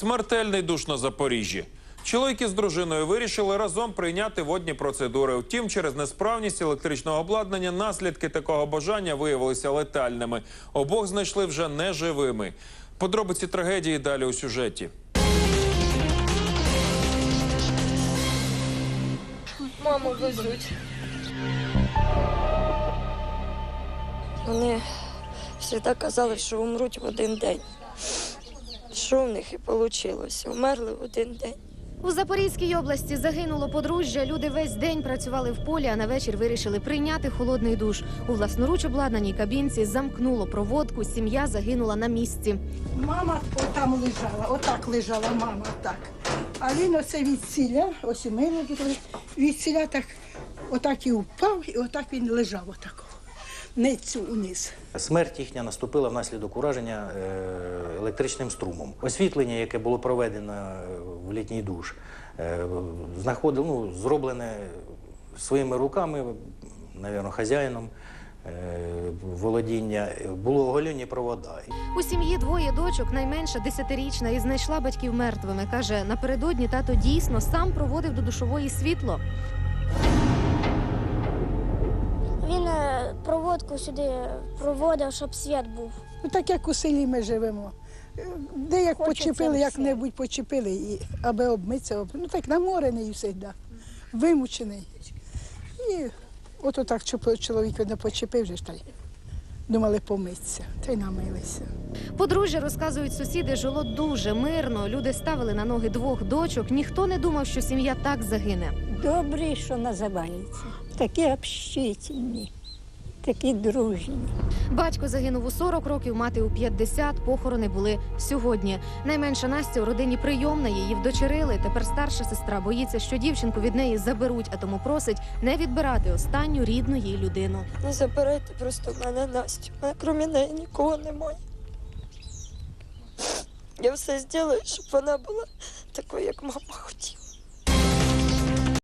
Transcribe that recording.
Смертельний душ на Запоріжжі. Чоловіки з дружиною вирішили разом прийняти водні процедури. Втім, через несправність електричного обладнання наслідки такого бажання виявилися летальними. Обох знайшли вже неживими. Подробиці трагедії далі у сюжеті. Маму везуть. Вони завжди казали, що умруть в один день. Що в них і вийшло? Умерли в один день. У Запорізькій області загинуло подружжя. Люди весь день працювали в полі, а на вечір вирішили прийняти холодний душ. У власноруч обладнаній кабінці замкнуло проводку. Сім'я загинула на місці. Мама там лежала, отак лежала мама, так. А він оце від ціля, ось і ми лежали, від ціля так, отак і впав, і отак він лежав отако, ницю униз. Смерть їхня наступила внаслідок ураження е, електричним струмом. Освітлення, яке було проведено е, в літній душ, е, знаходило, ну, зроблене своїми руками, навірно, хазяїном володіння, було оголені провода. У сім'ї двоє дочок, найменша десятирічна, і знайшла батьків мертвими. каже, напередодні тато дійсно сам проводив до душової світло. Проводку сюди проводив, щоб світ був. Ну так як у селі ми живемо. Де як Хочеться почепили, як-небудь почепили, і, аби обмитися, об- ну так наморений завжди, вимучений. І от чоп- чоловік не почепив, же ж та й думали помитися, та й намилися. Подружжя розказують сусіди, жило дуже мирно. Люди ставили на ноги двох дочок. Ніхто не думав, що сім'я так загине. Добрі, що називається. Такі общительні, такі дружні. Батько загинув у 40 років, мати у 50, Похорони були сьогодні. Найменша Настя у родині прийомна, її вдочерили. Тепер старша сестра боїться, що дівчинку від неї заберуть, а тому просить не відбирати останню рідну їй людину. Не забирайте просто мене Настю. Мене крім неї нікого немає. Я все зроблю, щоб вона була такою, як мама хотіла.